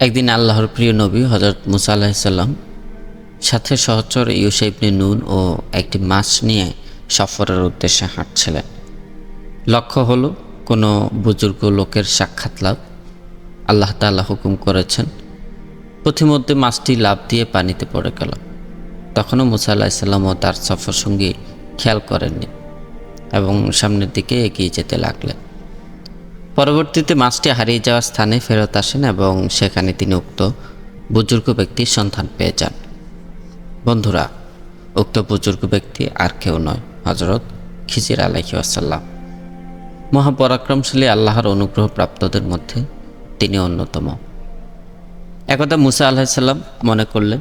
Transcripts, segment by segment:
একদিন আল্লাহর প্রিয় নবী হজরত মুসা আলাহিসাল্লাম সাথে সহচর ইউসাইবনে নুন ও একটি মাছ নিয়ে সফরের উদ্দেশ্যে হাঁটছিলেন। লক্ষ্য হলো কোনো বুজুর্গ লোকের সাক্ষাৎ লাভ। আল্লাহ তাআলা হুকুম করেছেন পথিমধ্যে মাছটি লাভ দিয়ে পানিতে পড়ে গেল। তখনও মুসা আলাহিসাল্লাম ও তার সফর সঙ্গী খেয়াল করেননি এবং সামনের দিকে এগিয়ে যেতে লাগলেন। পরবর্তীতে মাছটি হারিয়ে যাওয়ার স্থানে ফেরত আসেন এবং সেখানে তিনি উক্ত বুজুর্গ ব্যক্তির সন্ধান পেয়ে যান। বন্ধুরা, উক্ত বুজুর্গ ব্যক্তি আর কেউ নয় হজরত খিজির আলাহি আসাল্লাম মহাপরাক্রমশালী আল্লাহর অনুগ্রহ প্রাপ্তদের মধ্যে তিনি অন্যতম। একদা মুসা আলাহিসাল্লাম মনে করলেন,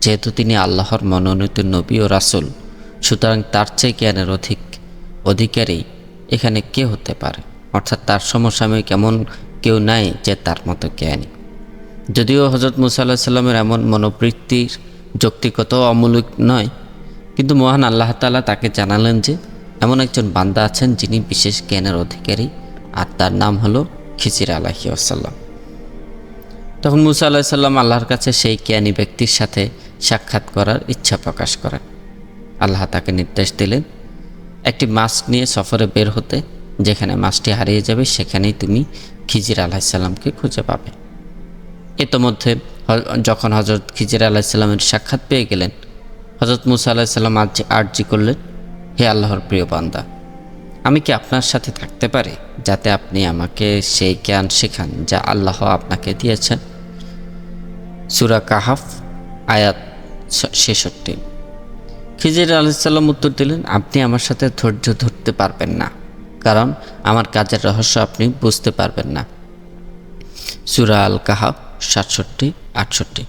যেহেতু তিনি আল্লাহর মনোনীত নবী ও রাসুল, সুতরাং তার চেয়ে জ্ঞানের অধিক অধিকারী এখানে কে হতে পারে? অর্থাৎ তার সমসাময়িক এমন কেউ নাই যে তার মতো জ্ঞানী। যদিও হজরত মুসা আল্লাহ সাল্লামের এমন মনোবৃত্তির যৌক্তিগত ও অমূলক নয়, কিন্তু মহান আল্লাহ তালা তাকে জানালেন যে, এমন একজন বান্দা আছেন যিনি বিশেষ জ্ঞানের অধিকারী, আর তার নাম হলো খিজির আলাহি আসাল্লাম তখন মুসা আল্লাহ সাল্লাম আল্লাহর কাছে সেই জ্ঞানী ব্যক্তির সাথে সাক্ষাৎ করার ইচ্ছা প্রকাশ করেন। আল্লাহ তাকে নির্দেশ দিলেন, একটি মাস্ক নিয়ে সফরে বের হতে যেখানে মাছটি হারিয়ে যাবে, সেখানেই তুমি খিজির আলাহিসাল্লামকে খুঁজে পাবে। ইতোমধ্যে যখন হজরত খিজির আলাহিসাল্লামের সাক্ষাৎ পেয়ে গেলেন হজরত মুসা আলাহিসাল্লাম আজ আর্জি করলেন, হে আল্লাহর প্রিয় বান্দা, আমি কি আপনার সাথে থাকতে পারি যাতে আপনি আমাকে সেই জ্ঞান শেখান যা আল্লাহ আপনাকে দিয়েছেন? সুরা কাহাফ, আয়াত ছেষট্টি। খিজির আলাইসাল্লাম উত্তর দিলেন, আপনি আমার সাথে ধৈর্য ধরতে পারবেন না। কারণ আমার কাজের রহস্য আপনি বুঝতে পারবেন না। সুরা আল কাহাব সাতষট্টি, আটষট্টি।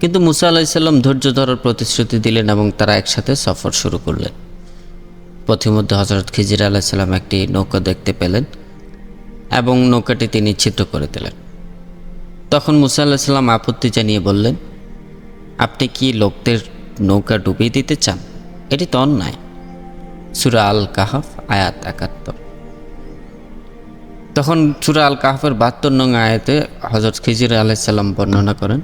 কিন্তু মুসা আলাইসাল্লাম ধৈর্য ধরার প্রতিশ্রুতি দিলেন এবং তারা একসাথে সফর শুরু করলেন। পথিমধ্যে হজরত খিজির আলাইসাল্লাম একটি নৌকা দেখতে পেলেন এবং নৌকাটি তিনি ছিদ্র করে দিলেন। তখন মুসা আলাহিসাল্লাম আপত্তি জানিয়ে বললেন, আপনি কি লোকদের নৌকা ডুবিয়ে দিতে চান? এটি তো অন্যায়। সুরা আল কাহাফ আয়াত একাত্তর। তখন সুরা আল কাহাফের বাহাত্তর নং আয়াতে হজরত খিজির আলাইসাল্লাম বর্ণনা করেন,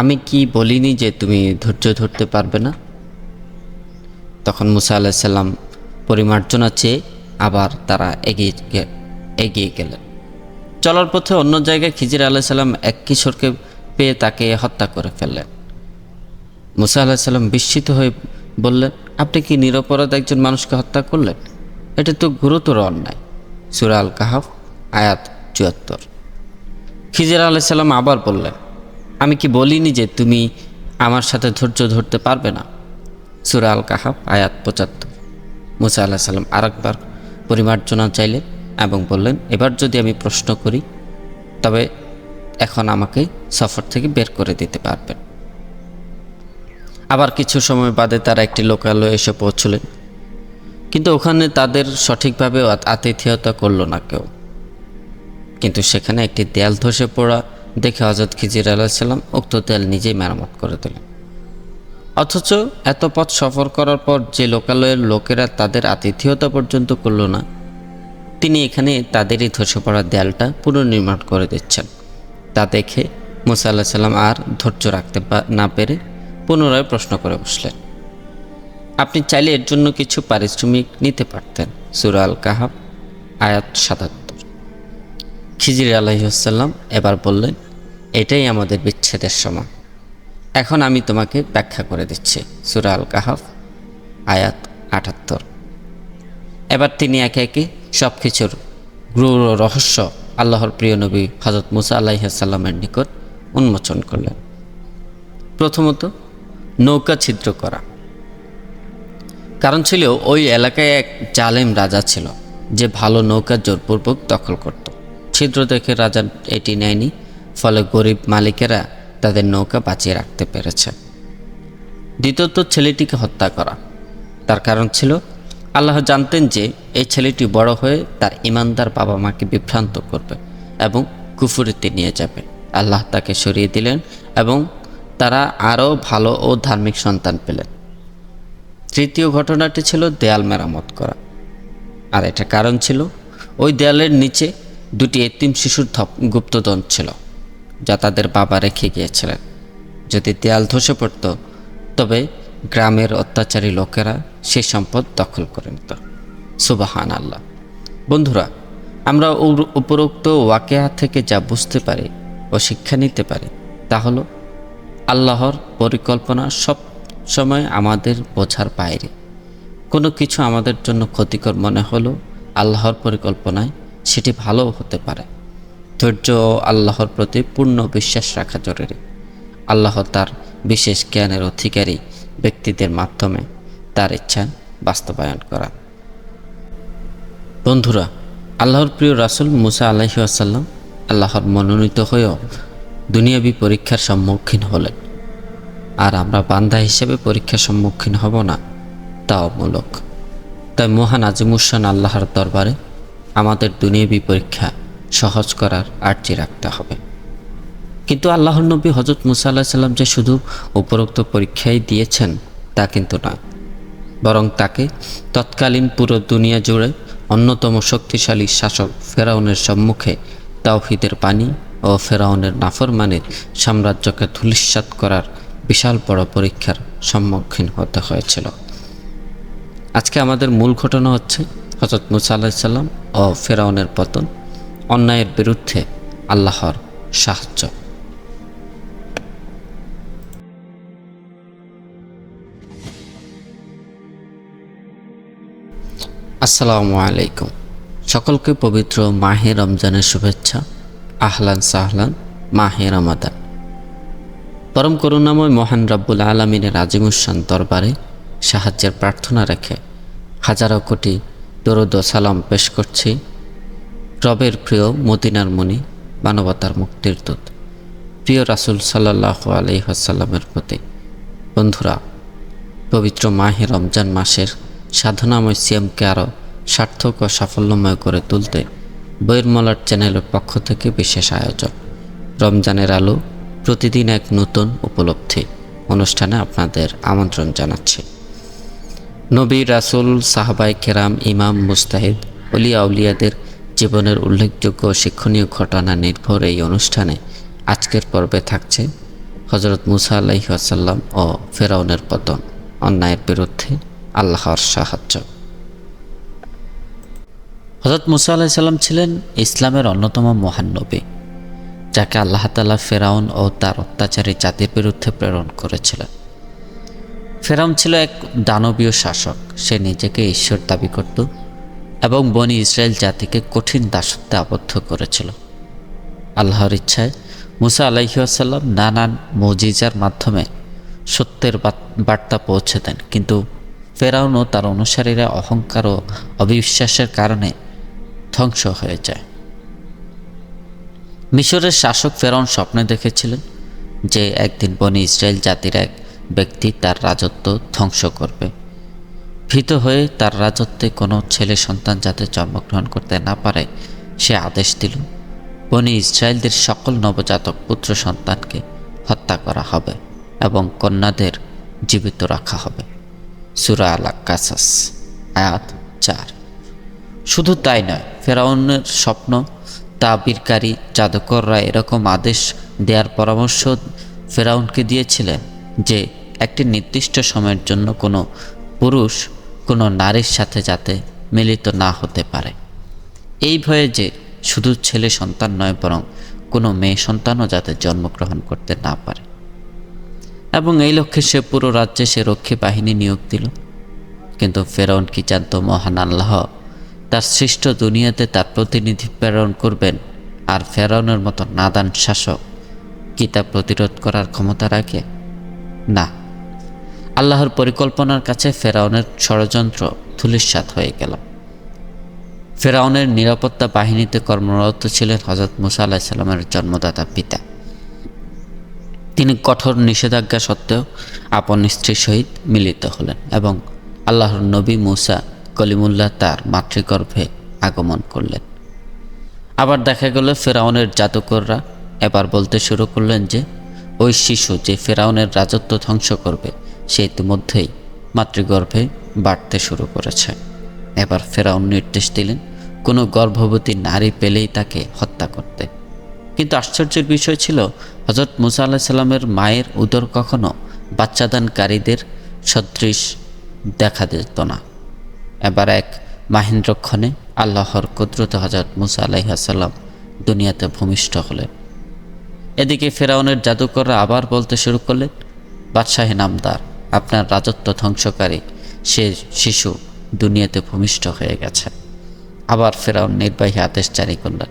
আমি কি বলিনি যে তুমি ধৈর্য ধরতে পারবে না? তখন মুসা আলাহিসাল্লাম পরিমার্জনা চেয়ে আবার তারা এগিয়ে এগিয়ে গেলেন। চলার পথে অন্য জায়গায় খিজির আলাইসাল্লাম এক কিশোরকে পেয়ে তাকে হত্যা করে ফেললেন। মুসা আলাহিসাল্লাম বিস্মিত হয়ে বললেন, আপনি কি নিরপরাধ একজন মানুষকে হত্যা করলেন? এটা তো গুরুতর অন্যায়। সুরা আল কাহাফ আয়াত চুয়াত্তর। খিজির আলাইসাল্লাম আবার বললেন, আমি কি বলিনি যে তুমি আমার সাথে ধৈর্য ধরতে পারবে না? সুরা আল কাহাফ আয়াত পঁচাত্তর। মুসা আল্লাহ সাল্লাম আরেকবার পরিমার্জনা চাইলেন এবং বললেন, এবার যদি আমি প্রশ্ন করি, তবে এখন আমাকে সফর থেকে বের করে দিতে পারবেন। আবার কিছু সময় বাদে তারা একটি লোকালয়ে এসে পৌঁছলেন। কিন্তু ওখানে তাদের সঠিকভাবে আতিথেয়তা করল না কেউ। কিন্তু সেখানে একটি দেয়াল ধসে পড়া দেখে হজরত খিজির আলাহিসাল্লাম উক্ত দেয়াল নিজেই মেরামত করে দিলেন। অথচ এত পথ সফর করার পর যে লোকালয়ের লোকেরা তাদের আতিথেয়তা পর্যন্ত করল না, তিনি এখানে তাদেরই ধসে পড়া দেয়ালটা পুনর্নির্মাণ করে দিচ্ছেন। তা দেখে মুসা আল্লাহ সাল্লাম আর ধৈর্য রাখতে না পেরে পুনরায় প্রশ্ন করে বসলেন। আপনি চাইলে এর জন্য কিছু পারিশ্রমিক নিতে পারতেন। সুরা আল কাহাব আয়াত সাতাত্তর। খিজির আলাইসাল্লাম এবার বললেন, এটাই আমাদের বিচ্ছেদের সময়। এখন আমি তোমাকে ব্যাখ্যা করে দিচ্ছি। সুরা আল আয়াত আটাত্তর। এবার তিনি একে একে সব কিছুর গ্রুর রহস্য আল্লাহর প্রিয় নবী হজরত মুসা আলাইসাল্লামের নিকট উন্মোচন করলেন। প্রথমত, নৌকা ছিদ্র করা। কারণ ছিল ওই এলাকায় এক জালেম রাজা ছিল, যে ভালো নৌকা জোরপূর্বক দখল করত। ছিদ্র দেখে রাজা এটি নেয়নি, ফলে গরিব মালিকেরা তাদের নৌকা বাঁচিয়ে রাখতে পেরেছে। দ্বিতীয়ত ছেলেটিকে হত্যা করা। তার কারণ ছিল, আল্লাহ জানতেন যে এই ছেলেটি বড় হয়ে তার ইমানদার বাবা মাকে বিভ্রান্ত করবে এবং কুফুরিতে নিয়ে যাবে। আল্লাহ তাকে সরিয়ে দিলেন এবং তারা আরও ভালো ও ধার্মিক সন্তান পেলেন। তৃতীয় ঘটনাটি ছিল দেয়াল মেরামত করা। আর এটা কারণ ছিল, ওই দেয়ালের নিচে দুটি এতিম শিশুর ধপ- গুপ্তধন ছিল, যা তাদের বাবা রেখে গিয়েছিলেন। যদি দেয়াল ধসে পড়ত, তবে গ্রামের অত্যাচারী লোকেরা সে সম্পদ দখল করে নিত। সুবাহান আল্লাহ বন্ধুরা, আমরা উপরোক্ত ওয়াকেয়া থেকে যা বুঝতে পারি ও শিক্ষা নিতে পারি তা হলো, আল্লাহর পরিকল্পনা সব সময় আমাদের বোঝার বাইরে। কোনো কিছু আমাদের জন্য ক্ষতিকর মনে হলো আল্লাহর পরিকল্পনায় সেটি ভালো হতে পারে। ধৈর্য ও আল্লাহর প্রতি পূর্ণ বিশ্বাস রাখা জরুরি। আল্লাহ তার বিশেষ জ্ঞানের অধিকারী ব্যক্তিদের মাধ্যমে তার ইচ্ছা বাস্তবায়ন করা। বন্ধুরা, আল্লাহর প্রিয় রাসুল মুসা আলাহি আসাল্লাম আল্লাহর মনোনীত হয়েও দুনিয়াবী পরীক্ষার সম্মুখীন হলেন। আর আমরা বান্দা হিসেবে পরীক্ষার সম্মুখীন হব না। তা অমূলক। তাই মহান আজিমুসান আল্লাহর দরবারে আমাদের দুনিয়াবী পরীক্ষা সহজ করার আর্জি রাখতে হবে। কিন্তু আল্লাহর নবী হজরত মুসা আল্লাহ সাল্লাম যে শুধু উপরোক্ত পরীক্ষাই দিয়েছেন, তা কিন্তু না। বরং তাকে তৎকালীন পুরো দুনিয়া জুড়ে অন্যতম শক্তিশালী শাসক ফেরাউনের সম্মুখে তাওহিদের পানি ও ফেরাউনের নাফরমানের সাম্রাজ্যকে ধূলিসাৎ করার বিশাল বড় পরীক্ষার সম্মুখীন হতে হয়েছিল। আজকে আমাদের মূল ঘটনা হচ্ছে হজরত মুসা আলাহিসাল্লাম ও ফেরাউনের পতন, অন্যায়ের বিরুদ্ধে আল্লাহর সাহায্য। আসসালামু আলাইকুম। সকলকে পবিত্র মাহে রমজানের শুভেচ্ছা। আহলান সাহলান, মাহে রমাদান। পরম করুণাময় মহান রব্বুল আলমিনের আজিমুসান দরবারে সাহায্যের প্রার্থনা রেখে হাজারো কোটি দরুদ সালাম পেশ করছি। রবের প্রিয় মদিনার মণি মানবতার মুক্তির দূত, প্রিয় রাসুল সাল্লাহ আলহিহাসাল্লামের প্রতি। বন্ধুরা, পবিত্র মাহে রমজান মাসের সাধনাময় সিএমকে আরও সার্থক ও সাফল্যময় করে তুলতে বইয়ের চ্যানেলের পক্ষ থেকে বিশেষ আয়োজন। রমজানের আলো প্রতিদিন এক নতুন উপলব্ধি অনুষ্ঠানে আপনাদের আমন্ত্রণ জানাচ্ছি। নবী রাসুল সাহাবাই কেরাম, ইমাম মুস্তাহিদ অলিয়া উলিয়াদের জীবনের উল্লেখযোগ্য শিক্ষণীয় ঘটনা নির্ভর এই অনুষ্ঠানে আজকের পর্বে থাকছে হজরত মুসা আলাইহি আসাল্লাম ও ফেরাউনের পতন, অন্যায়ের বিরুদ্ধে আল্লাহর সাহায্য। হজরত মুসা আলাইসাল্লাম ছিলেন ইসলামের অন্যতম মহান নবী। যাকে আল্লাহ তালা ফেরাউন ও তার অত্যাচারী জাতির বিরুদ্ধে প্রেরণ করেছিলেন। ফেরাউন ছিল এক দানবীয় শাসক। সে নিজেকে ঈশ্বর দাবি করত এবং বনি ইসরায়েল জাতিকে কঠিন দাসত্বে আবদ্ধ করেছিল। আল্লাহর ইচ্ছায় মুসা আলাইসাল্লাম নানান মজিজার মাধ্যমে সত্যের বার্তা পৌঁছে দেন। কিন্তু ফেরাউন ও তার অনুসারীরা অহংকার ও অবিশ্বাসের কারণে ধ্বংস হয়ে যায়। মিশরের শাসক ফেরাউন স্বপ্নে দেখেছিলেন যে একদিন বনি ইসরায়েল জাতির এক ব্যক্তি তার রাজত্ব ধ্বংস করবে। ভীত হয়ে তার রাজত্বে কোনো ছেলে সন্তান যাতে জন্মগ্রহণ করতে না পারে, সে আদেশ দিল, বনি ইসরায়েলদের সকল নবজাতক পুত্র সন্তানকে হত্যা করা হবে এবং কন্যাদের জীবিত রাখা হবে। সুরা আলা কাসাস আয়াত চার। শুধু তাই নয়, ফেরাউনের স্বপ্ন তাবিরকারী জাদুকররা এরকম আদেশ দেওয়ার পরামর্শ ফেরাউনকে দিয়েছিলেন যে, একটি নির্দিষ্ট সময়ের জন্য কোনো পুরুষ কোনো নারীর সাথে যাতে মিলিত না হতে পারে। এই ভয়ে যে শুধু ছেলে সন্তান নয়, বরং কোনো মেয়ে সন্তানও যাতে জন্মগ্রহণ করতে না পারে। এবং এই লক্ষ্যে সে পুরো রাজ্যে সে রক্ষী বাহিনী নিয়োগ দিল। কিন্তু ফেরাউন কি জানত মহান আল্লাহ তার সৃষ্ট দুনিয়াতে তার প্রতিনিধি প্রেরণ করবেন আর ফেরাউনের মতো নাদান শাসক কি তা প্রতিরোধ করার ক্ষমতা রাখে? না। আল্লাহর পরিকল্পনার কাছে ফেরাউনের ষড়যন্ত্র ধুলিস্বাত হয়ে গেল। ফেরাউনের নিরাপত্তা বাহিনীতে কর্মরত ছিলেন হজরত মুসা আলাহিসাল্লামের জন্মদাতা পিতা। তিনি কঠোর নিষেধাজ্ঞা সত্ত্বেও আপন স্ত্রীর সহিত মিলিত হলেন এবং আল্লাহর নবী মুসা কলিমুল্লাহ তার মাতৃগর্ভে আগমন করলেন। আবার দেখা গেল ফেরাউনের জাদুকররা এবার বলতে শুরু করলেন যে, ওই শিশু যে ফেরাউনের রাজত্ব ধ্বংস করবে, সে ইতিমধ্যেই মাতৃগর্ভে বাড়তে শুরু করেছে। এবার ফেরাউন নির্দেশ দিলেন, কোনো গর্ভবতী নারী পেলেই তাকে হত্যা করতে। কিন্তু আশ্চর্যের বিষয় ছিল হজরত মুসা আল্লাহ সাল্লামের মায়ের উদর কখনো বাচ্চাদানকারীদের সদৃশ দেখা যেত না। এবার এক মাহেন্দ্রক্ষণে আল্লাহর কুদরত হজরত মুসা আলাইহাসাল্লাম দুনিয়াতে ভূমিষ্ঠ হলেন। এদিকে ফেরাউনের জাদুকররা আবার বলতে শুরু করলেন, বাদশাহে নামদার, আপনার রাজত্ব ধ্বংসকারী, সে শিশু দুনিয়াতে ভূমিষ্ঠ হয়ে গেছে। আবার ফেরাউন নির্বাহী আদেশ জারি করলেন,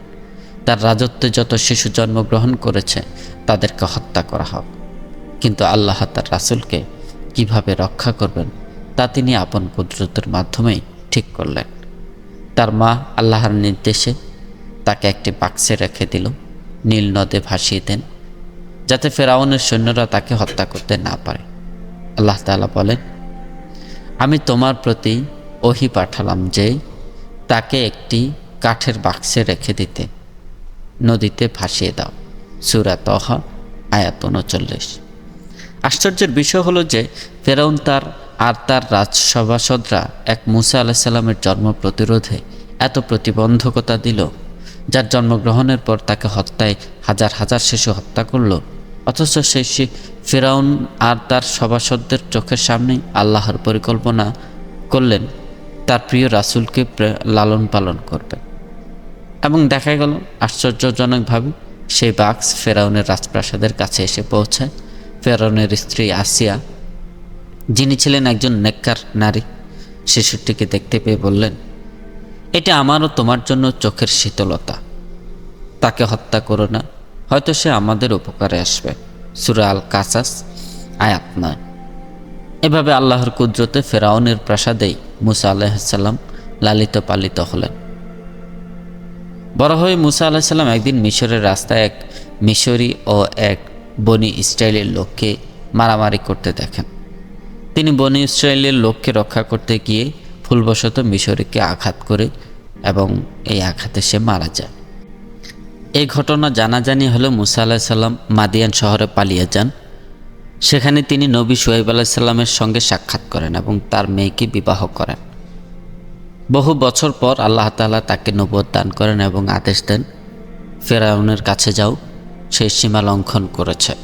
তার রাজত্বে যত শিশু জন্মগ্রহণ করেছে, তাদেরকে হত্যা করা হোক। কিন্তু আল্লাহ তার রাসুলকে কীভাবে রক্ষা করবেন তা তিনি আপন কুদরতের মাধ্যমেই ঠিক করলেন। তার মা আল্লাহর নির্দেশে তাকে একটি বাক্সে রেখে দিল, নীল নদে ভাসিয়ে দেন, যাতে ফেরাউনের সৈন্যরা তাকে হত্যা করতে না পারে। আল্লাহ তাআলা বলেন, আমি তোমার প্রতি ওহি পাঠালাম যে তাকে একটি কাঠের বাক্সে রেখে দিতে, নদীতে ভাসিয়ে দাও। সুরা তহা আয়াত উনচল্লিশ। আশ্চর্যের বিষয় হলো যে ফেরাউন তার আর তার রাজসভাসদরা এক মুসা আলাহিসাল্লামের জন্ম প্রতিরোধে এত প্রতিবন্ধকতা দিল, যার জন্মগ্রহণের পর তাকে হত্যায় হাজার হাজার শিশু হত্যা করল। অথচ সেই ফেরাউন আর তার সভাসদদের চোখের সামনেই আল্লাহর পরিকল্পনা করলেন, তার প্রিয় রাসুলকে লালন পালন করবে এবং দেখা গেল আশ্চর্যজনকভাবে সেই বাক্স ফেরাউনের রাজপ্রাসাদের কাছে এসে পৌঁছায়। ফেরাউনের স্ত্রী আসিয়া যিনি ছিলেন একজন নেককার নারী, শিশুটিকে দেখতে পেয়ে বললেন, এটা আমারও তোমার জন্য চোখের শীতলতা। তাকে হত্যা করো না, হয়তো সে আমাদের উপকারে আসবে। সুরা আল কাসাস আয়াত নয়। এভাবে আল্লাহর কুদরতে ফেরাউনের প্রাসাদেই মুসা আলাইসাল্লাম লালিত পালিত হলেন। বড় হয়ে মুসা আলাহিসাল্লাম একদিন মিশরের রাস্তায় এক মিশরি ও এক বনি ইসরায়েলের লোককে মারামারি করতে দেখেন। তিনি বনি ইসরায়েলের লোককে রক্ষা করতে গিয়ে ভুলবশত মিশরীকে আঘাত করে এবং এই আঘাতে সে মারা যায়। এই ঘটনা জানাজানি হলে মুসা আলাহিসাল্লাম মাদিয়ান শহরে পালিয়ে যান। সেখানে তিনি নবী সোহেব আলাহিসাল্লামের সঙ্গে সাক্ষাৎ করেন এবং তার মেয়েকে বিবাহ করেন। বহু বছর পর আল্লাহ তাআলা তাকে নবদ দান করেন এবং আদেশ দেন, ফেরাউনের কাছে যাও সেই সীমা লঙ্ঘন করেছে।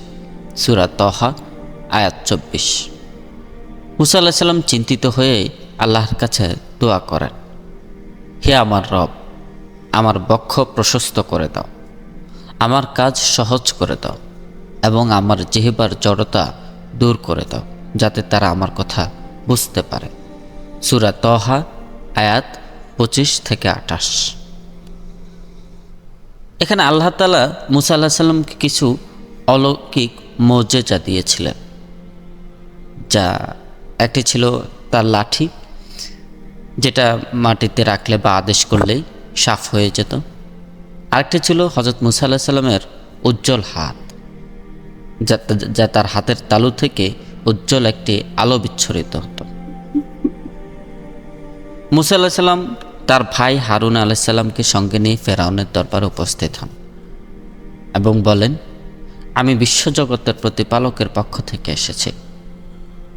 সুরা তহা আয়াত চব্বিশ। মুসা আল্লাহ সাল্লাম চিন্তিত হয়ে আল্লাহর কাছে দোয়া করেন, হে আমার রব, আমার বক্ষ প্রশস্ত করে দাও, আমার কাজ সহজ করে দাও এবং আমার জিহিবার জড়তা দূর করে দাও, যাতে তারা আমার কথা বুঝতে পারে। সুরা তহা আয়াত পঁচিশ থেকে আঠাশ। এখানে আল্লাহ তালা মুসা আল্লাহ সাল্লামকে কিছু অলৌকিক মর্যাদা দিয়েছিলেন, যা একটি ছিল তার লাঠি, যেটা মাটিতে রাখলে বা আদেশ করলেই সাফ হয়ে যেত। আরেকটি ছিল হজরত মুসা আল্লাহ সাল্লামের উজ্জ্বল হাত, যা তার হাতের তালু থেকে উজ্জ্বল একটি আলো বিচ্ছরিত হতো। মুসা আল্লাহ সাল্লাম তার ভাই হারুন আলাইসাল্লামকে সঙ্গে নিয়ে ফেরাউনের দরবারে উপস্থিত হন এবং বলেন, আমি বিশ্বজগতের প্রতিপালকের পক্ষ থেকে এসেছি।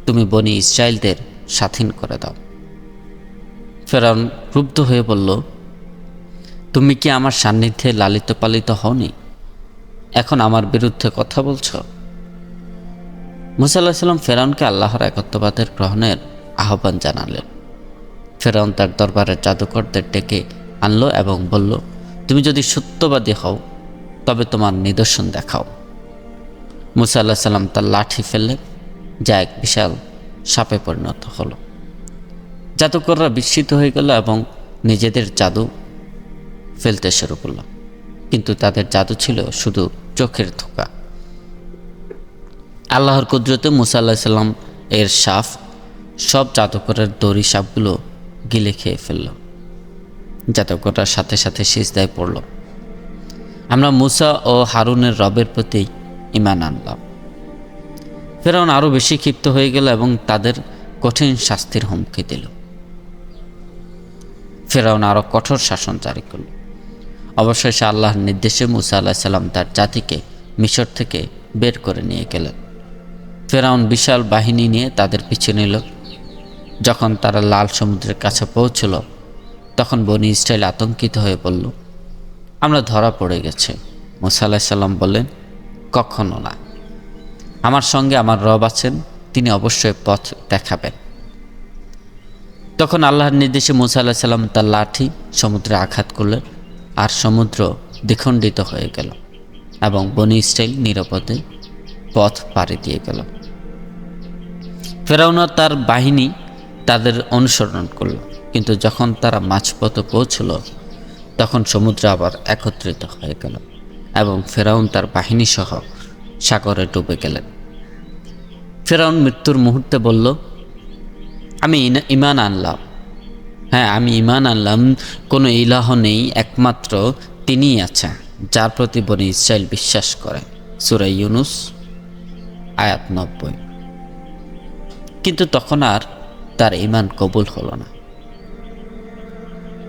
তুমি বনি ইসরায়েলদের স্বাধীন করে দাও। ফেরাউন ক্রুব্ধ হয়ে বলল, তুমি কি আমার সান্নিধ্যে লালিত পালিত হওনি? এখন আমার বিরুদ্ধে কথা বলছ? মুসা আল্লাহ সাল্লাম ফেরাউনকে আল্লাহর একত্ববাদের গ্রহণের আহ্বান জানালেন। ফেরাউন তার দরবারের জাদুকরদের ডেকে আনলো এবং বলল, তুমি যদি সত্যবাদী হও, তবে তোমার নিদর্শন দেখাও। মুসা আল্লাহ সাল্লাম তার লাঠি ফেললেন। যা এক বিশাল সাপে পরিণত হলো। জাদুকররা বিস্মিত হয়ে গেল এবং নিজেদের জাদু ফেলতে শুরু করল। কিন্তু তাদের জাদু ছিল শুধু চোখের ধোকা। আল্লাহর কুদরতে মুসা আল্লাহ সাল্লাম এর সাফ সব জাদুকরের দড়ি সাপগুলো গিলে খেয়ে ফেলল। জাদুকররা সাথে সাথে সিজদায় পড়ল। আমরা মুসা ও হারুনের রবের প্রতি ইমান আনলাম। ফেরাউন আরও বেশি ক্ষিপ্ত হয়ে গেল এবং তাদের কঠিন শাস্তির হুমকি দিল। ফেরাউন আরও কঠোর শাসন জারি করল। অবশেষে আল্লাহর নির্দেশে মুসা আল্লাহ সাল্লাম তার জাতিকে মিশর থেকে বের করে নিয়ে গেলেন। ফেরাউন বিশাল বাহিনী নিয়ে তাদের পিছু নিল। যখন তারা লাল সমুদ্রের কাছে পৌঁছল, তখন বনি ইসরায়েল আতঙ্কিত হয়ে বলল, আমরা ধরা পড়ে গেছে। মুসা আলাহিসাল্লাম বললেন, কখনো না। আমার সঙ্গে আমার রব আছেন, তিনি অবশ্যই পথ দেখাবেন। তখন আল্লাহর নির্দেশে মুসা আল্লাহ সাল্লাম তার লাঠি সমুদ্রে আঘাত করলেন আর সমুদ্র দ্বিখণ্ডিত হয়ে গেল এবং বনি ইসরাইল নিরাপদে পথ পাড়ি দিয়ে গেল। ফেরাউন তার বাহিনী তাদের অনুসরণ করল, কিন্তু যখন তারা মাঝপথে পৌঁছল, তখন সমুদ্র আবার একত্রিত হয়ে গেল এবং ফেরাউন তার বাহিনী সহ সাগরে ডুবে গেলেন। ফেরাউন মৃত্যুর মুহূর্তে বলল, আমি ইমান আনলাম। হ্যাঁ আমি ইমান আনলাম। কোনো ইলাহ নেই, একমাত্র তিনিই আছেন, যার প্রতি বনি ইসরায়েল বিশ্বাস করে। সুরাই ইউনুস, আয়াত নব্বই। কিন্তু তখন আর তার ইমান কবুল হলো না।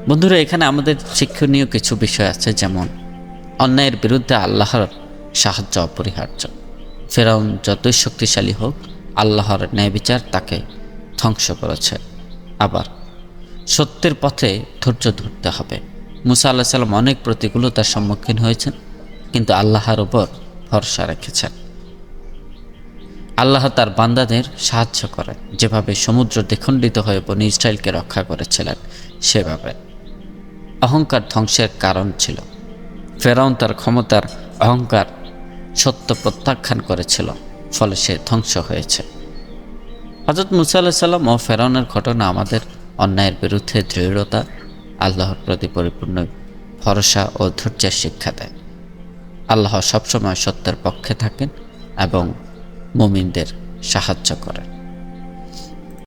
বন্ধুরা, এখানে আমাদের শিক্ষণীয় কিছু বিষয় আছে, যেমন অন্যায়ের বিরুদ্ধে আল্লাহর সাহায্য অপরিহার্য। ফেরাউন যতই শক্তিশালী হোক, আল্লাহর ন্যায় বিচার তাকে ধ্বংস করেছে। আবার, সত্যের পথে ধৈর্য ধরতে হবে। মুসা আল্লাহ সাল্লাম অনেক প্রতিকূলতার সম্মুখীন হয়েছেন, কিন্তু আল্লাহর উপর ভরসা রেখেছেন। আল্লাহ তার বান্দাদের সাহায্য করেন। যেভাবে সমুদ্র দ্বিখণ্ডিত হয়ে বনি ইসরায়েলকে রক্ষা করেছিলেন, সেভাবে। অহংকার ধ্বংসের কারণ ছিল। ফেরাউন তার ক্ষমতার অহংকার সত্য প্রত্যাখ্যান করেছিল, ফলে সে ধ্বংস হয়েছে। হজরত মুসা আল্লাহ ও ফেরাউনের ঘটনা আমাদের অন্যায়ের বিরুদ্ধে দৃঢ়তা, আল্লাহর প্রতি পরিপূর্ণ ভরসা ও ধৈর্যের শিক্ষা দেয়। আল্লাহ সবসময় সত্যের পক্ষে থাকেন এবং মুমিনদের সাহায্য করেন।